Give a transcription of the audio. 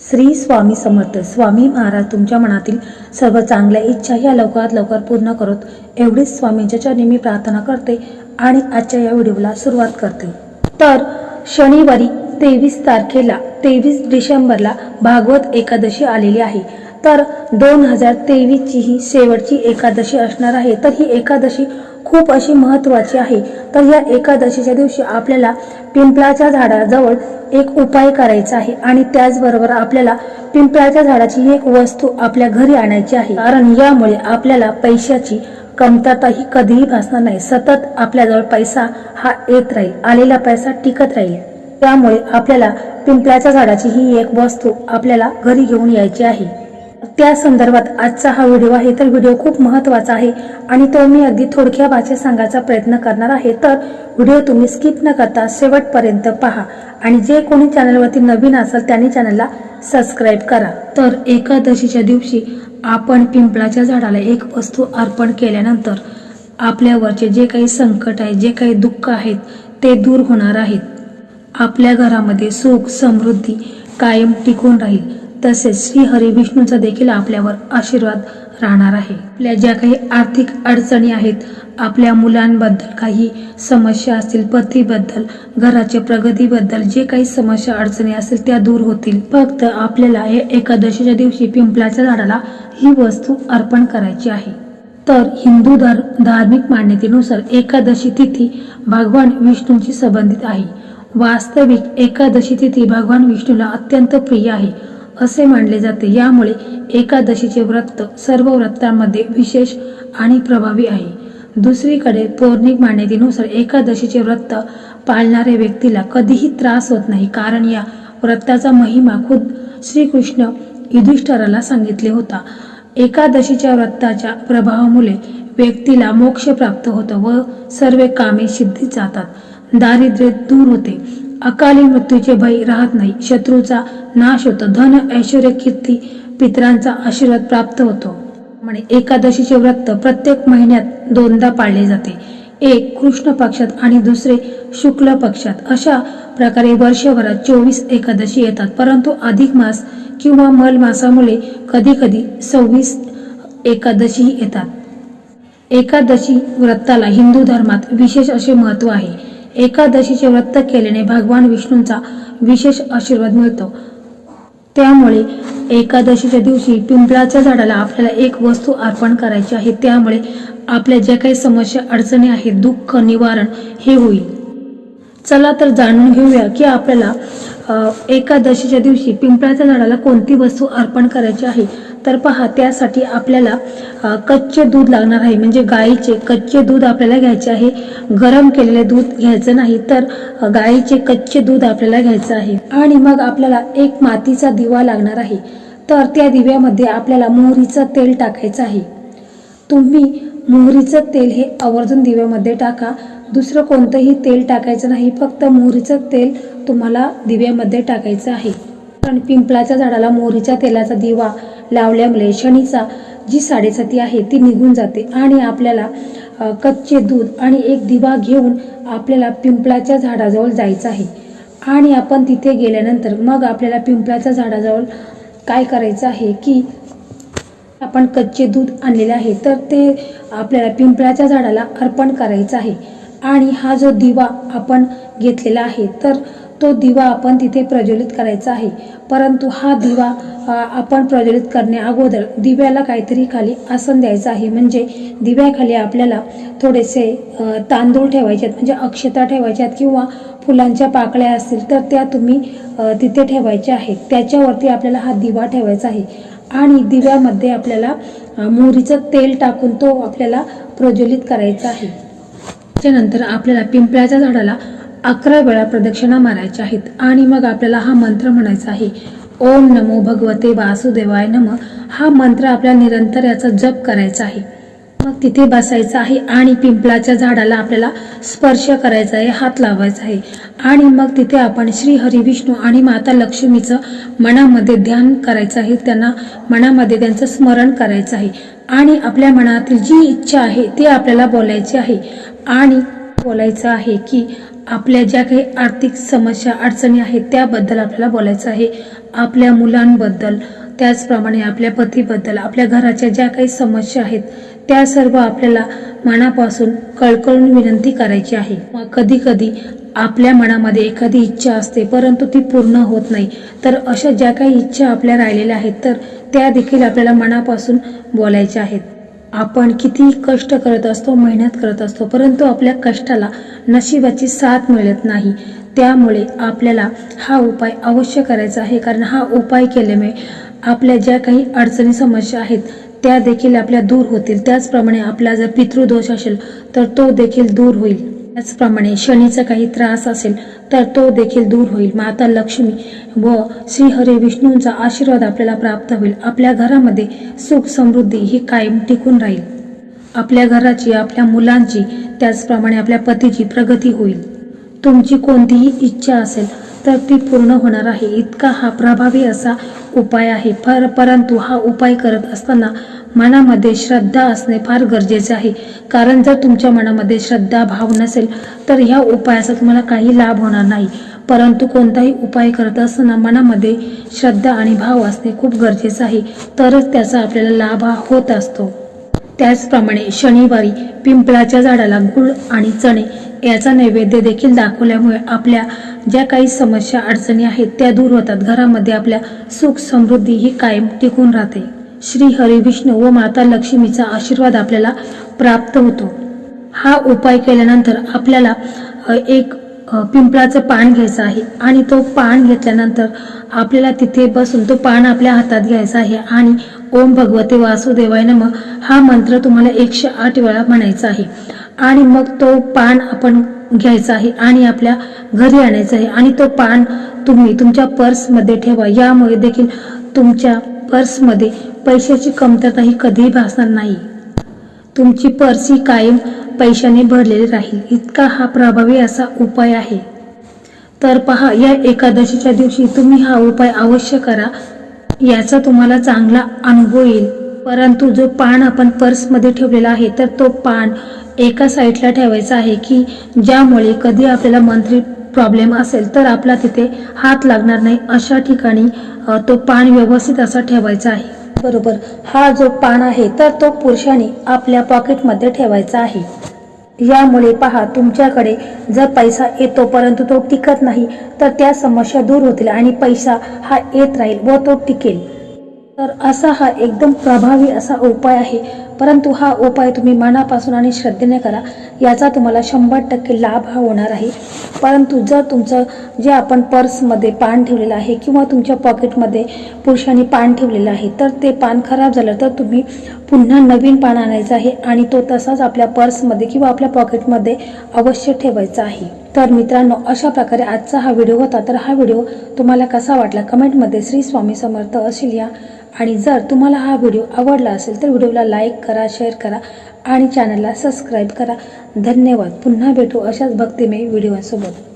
श्री स्वामी समर्थ. स्वामी महाराज तुमच्या मनातील सर्व चांगल्या इच्छा या लवकरात लवकर पूर्ण करत. एवढीच स्वामींच्या चरणी मी प्रार्थना करते आणि आजच्या या व्हिडिओला सुरुवात करते. तर शनिवारी तेवीस तारखेला तेवीस डिसेंबरला भागवत एकादशी आलेली आहे. तर दोन हजार तेवीसची ही शेवटची एकादशी असणार आहे. तर ही एकादशी खूप अशी महत्त्वाची आहे. तर या एकादशीच्या दिवशी आपल्याला पिंपळाच्या झाडाजवळ एक उपाय करायचा आहे आणि त्याचबरोबर आपल्याला पिंपळाच्या झाडाची एक वस्तू आपल्या घरी आणायची आहे. कारण यामुळे आपल्याला पैशाची कमतरता ही कधीही भासणार नाही. सतत आपल्याजवळ पैसा हा येत राहील. आलेला पैसा टिकत राहील. त्यामुळे आपल्याला पिंपळाच्या झाडाची ही एक वस्तू आपल्याला घरी घेऊन यायची आहे. त्या संदर्भात आजचा हा व्हिडिओ आहे. तर व्हिडिओ खूप महत्त्वाचा आहे आणि तो मी अगदी थोडक्या भाषेत सांगायचा प्रयत्न करणार आहे. तर व्हिडिओ तुम्ही स्किप न करता शेवटपर्यंत पहा आणि जे कोणी चॅनलवरती नवीन असेल त्यांनी चॅनलला सबस्क्राईब करा. तर एकादशीच्या दिवशी आपण पिंपळाच्या झाडाला एक वस्तू अर्पण केल्यानंतर आपल्यावरचे जे काही संकट आहे जे काही दुःख आहेत ते दूर होणार आहेत. आपल्या घरामध्ये सुख समृद्धी कायम टिकून राहील. तसेच श्री हरीविष्णूचा देखील आपल्यावर आशीर्वाद राहणार आहे. आपल्या ज्या काही आर्थिक अडचणी आहेत आपल्या मुलांबद्दल काही समस्या असतील पतीबद्दल घराच्या प्रगतीबद्दल जे काही समस्या अडचणी असतील त्या दूर होतील. फक्त आपल्याला या एकादशीच्या दिवशी पिंपळाच्या झाडाला ही वस्तू अर्पण करायची आहे. तर हिंदू धर धार्मिक मान्यतेनुसार एकादशी तिथी भगवान विष्णूंशी संबंधित आहे. वास्तविक एकादशी तिथी भगवान विष्णूला अत्यंत प्रिय आहे. असे मानले जाते. यामुळे एकादशीचे व्रत सर्व व्रतांमध्ये विशेष आणि प्रभावी आहे. दुसरीकडे पौर्णिक मान्यतेनुसार एकादशीचे व्रत पाळणाऱ्या व्यक्तीला कधीही त्रास होत नाही. कारण या व्रताचा महिमा खुद श्रीकृष्ण युधिष्ठराला सांगितले होता. एकादशीच्या व्रताच्या प्रभावामुळे व्यक्तीला मोक्ष प्राप्त होतं व सर्व कामे सिद्धीत जातात. दारिद्र्य दूर होते. अकाली मृत्यूचे भय राहत नाही. शत्रूचा नाश होतो. धन ऐश्वर कीर्ती पितरांचा आशीर्वाद प्राप्त होतो. म्हणे एकादशीचे व्रत प्रत्येक महिन्यात दोनदा पाळले जाते. एक कृष्ण पक्षात आणि दुसरे शुक्ल पक्षात. अशा प्रकारे वर्षभरात चोवीस एकादशी येतात. परंतु अधिक मास किंवा मल मासामुळे कधी कधी सव्वीस एकादशी येतात. एकादशी व्रताला हिंदू धर्मात विशेष असे महत्त्व आहे. एकादशीचे व्रत केल्याने भगवान विष्णूंचा विशेष आशीर्वाद मिळतो. त्यामुळे एकादशीच्या दिवशी पिंपळाच्या झाडाला आपल्याला एक वस्तू अर्पण करायची आहे. त्यामुळे आपल्या ज्या काही समस्या अडचणी आहेत दुःख निवारण हे होईल. चला तर जाणून घेऊया की आपल्याला एकादशीच्या दिवशी पिंपळाच्या झाडाला कोणती वस्तू अर्पण करायची आहे? तर पहा त्यासाठी आपल्याला कच्चे दूध लागणार आहे. म्हणजे गाईचे कच्चे दूध आपल्याला घ्यायचे आहे. गरम केलेले दूध घ्यायचं नाही तर गाईचे कच्चे दूध आपल्याला घ्यायचं आहे. आणि मग आपल्याला एक मातीचा दिवा लागणार आहे. तर त्या दिव्यामध्ये आपल्याला मोहरीचं तेल टाकायचं आहे. तुम्ही मोहरीचं तेल हे आवर्जून दिव्यामध्ये टाका. दुसरं कोणतंही तेल टाकायचं नाही फक्त मोहरीचं तेल तुम्हाला दिव्यामध्ये टाकायचं आहे. कारण पिंपळाच्या झाडाला मोहरीच्या तेलाचा दिवा लावल्यामुळे शनीचा जी साडेसाती आहे ती निघून जाते आणि आपल्याला कच्चे दूध आणि एक दिवा घेऊन आपल्याला पिंपळाच्या झाडाजवळ जायचं आहे. आणि आपण तिथे गेल्यानंतर मग आपल्याला पिंपळाच्या झाडाजवळ काय करायचं आहे की आपण कच्चे दूध आणलेले आहे तर ते आपल्याला पिंपळाच्या झाडाला अर्पण करायचं आहे. आणि हा जो दिवा आपण घेतलेला आहे तर तो दिवा आपण तिथे प्रज्वलित करायचा आहे. परंतु हा दिवा आपण प्रज्वलित करण्या अगोदर दिव्याला काहीतरी खाली आसन द्यायचं आहे. म्हणजे दिव्याखाली आपल्याला थोडेसे तांदूळ ठेवायचे आहेत म्हणजे अक्षता ठेवायच्या आहेत किंवा फुलांच्या पाकळ्या असतील तर त्या तुम्ही तिथे ठेवायच्या आहेत. त्याच्यावरती आपल्याला हा दिवा ठेवायचा आहे. आणि दिव्यामध्ये आपल्याला मोहरीचं तेल टाकून तो आपल्याला प्रज्वलित करायचा आहे. त्याच्यानंतर आपल्याला पिंपळाच्या झाडाला अकरा वेळा प्रदक्षिणा मारायच्या आहेत. आणि मग आपल्याला हा मंत्र म्हणायचा आहे. ओम नमो भगवते वासुदेवाय नम. हा मंत्र आपल्याला निरंतर याचा जप करायचा आहे. मग तिथे बसायचं आहे आणि पिंपळाच्या झाडाला आपल्याला स्पर्श करायचा आहे हात लावायचा आहे. आणि मग तिथे आपण श्री हरी विष्णू आणि माता लक्ष्मीचं मनामध्ये ध्यान करायचं आहे. त्यांना मनामध्ये त्यांचं स्मरण करायचं आहे. आणि आपल्या मनातील जी इच्छा आहे ती आपल्याला बोलायची आहे. आणि बोलायचं आहे की आपल्या ज्या काही आर्थिक समस्या अडचणी आहेत त्याबद्दल आपल्याला बोलायचं आहे. आपल्या मुलांबद्दल त्याचप्रमाणे आपल्या पतीबद्दल आपल्या घराच्या ज्या काही समस्या आहेत त्या सर्व आपल्याला मनापासून कळकळून विनंती करायची आहे. कधी कधी आपल्या मनामध्ये एखादी इच्छा असते परंतु ती पूर्ण होत नाही तर अशा ज्या काही इच्छा आपल्या राहिलेल्या आहेत तर त्या देखील आपल्याला मनापासून बोलायच्या आहेत. आपण किती कष्ट करत असतो मेहनत करत असतो परंतु आपल्या कष्टाला नशिबाची साथ मिळत नाही. त्यामुळे आपल्याला हा उपाय अवश्य करायचा आहे कारण हा उपाय केल्यामुळे आपल्या ज्या काही अडचणी समस्या आहेत त्या देखील आपल्या दूर होतील. त्याचप्रमाणे आपला जर पितृदोष असेल तर तो देखील दूर होईल. त्याचप्रमाणे शनीचा काही त्रास असेल तर तो देखील दूर होईल. माता लक्ष्मी व श्री हरी विष्णूंचा आशीर्वाद आपल्याला प्राप्त होईल. आपल्या घरामध्ये सुख समृद्धी ही कायम टिकून राहील. आपल्या घराची आपल्या मुलांची त्याचप्रमाणे आपल्या पतीची प्रगती होईल. तुमची कोणतीही इच्छा असेल तर ती पूर्ण होणार आहे. इतका हा प्रभावी असा उपाय आहे. पर परंतु हा उपाय करत असताना मनामध्ये श्रद्धा असणे फार गरजेचे आहे. कारण जर तुमच्या मनामध्ये श्रद्धा भाव नसेल तर ह्या उपायाचा तुम्हाला काही लाभ होणार नाही. परंतु कोणताही उपाय करत असताना मनामध्ये श्रद्धा आणि भाव असणे खूप गरजेचं आहे. तरच त्याचा आपल्याला लाभ हा होत असतो. त्याचप्रमाणे शनिवारी पिंपळाच्या झाडाला गुळ आणि चणे याचा नैवेद्य देखील दाखवल्यामुळे आपल्या ज्या काही समस्या अडचणी आहेत त्या दूर होतात. घरामध्ये आपल्या सुख समृद्धी ही कायम टिकून राहते. श्री हरी विष्णू व माता लक्ष्मीचा आशीर्वाद आपल्याला प्राप्त होतो. हा उपाय केल्यानंतर आपल्याला एक पिंपळाचं पान घ्यायचं आहे आणि तो पान घेतल्यानंतर आपल्याला तिथे बसून तो पान आपल्या हातात घ्यायचा आहे आणि ओम भगवते वासुदेवाय नम हा मंत्र तुम्हाला एकशे आठ वेळा म्हणायचा आहे. आणि मग तो पान आपण घ्यायचा आहे आणि आपल्या घरी आणायचं आहे. आणि तो पान तुम्ही तुमच्या पर्समध्ये ठेवा. यामुळे देखील तुमच्या पर्समध्ये पैशाची कमतरता ही कधीही भासणार नाही. तुमची पर्स ही कायम पैशाने भरलेले राहील. इतका हा प्रभावी असा उपाय आहे. तर पहा या एकादशीच्या दिवशी तुम्ही हा उपाय अवश्य करा. याचा तुम्हाला चांगला अनुभव येईल. परंतु जो पान आपण पर्समध्ये ठेवलेला आहे तर तो पान एका साईडला ठेवायचा आहे की ज्यामुळे कधी आपल्याला मंथली प्रॉब्लेम असेल तर आपला तिथे हात लागणार नाही. अशा ठिकाणी तो पान व्यवस्थित असा ठेवायचा आहे. बरोबर. हा जो पान आहे तर तो पुरुषाने आपल्या पॉकेटमध्ये ठेवायचा आहे. यामुळे पहा तुमच्याकडे जर पैसा येतो परंतु तो टिकत नाही तर त्या समस्या दूर होतील आणि पैसा हा येत राहील व तो टिकेल. तर असा हा एकदम प्रभावी असा उपाय आहे. परंतु हा उपाय तुम्ही मनापासून आणि श्रद्धेने करा. याचा तुम्हाला शंभर टक्के लाभ हा होणार आहे. परंतु जर तुमचं जे आपण पर्समध्ये पान ठेवलेलं आहे किंवा तुमच्या पॉकेटमध्ये पुरुषांनी पान ठेवलेलं आहे तर ते पान खराब झालं तर तुम्ही पुन्हा नवीन पान आणायचं आहे आणि तो तसाच आपल्या पर्समध्ये किंवा आपल्या पॉकेटमध्ये अवश्य ठेवायचा आहे. तर मित्रांनो अशा प्रकारे आजचा हा व्हिडिओ होता. तर हा व्हिडिओ तुम्हाला कसा वाटला? कमेंटमध्ये श्री स्वामी समर्थ असेल या. आणि जर तुम्हाला हा व्हिडिओ आवडला असेल तर व्हिडिओला लाईक करा शेअर करा आणि चॅनलला सबस्क्राईब करा. धन्यवाद. पुन्हा भेटू अशाच भक्तिमय व्हिडिओसोबत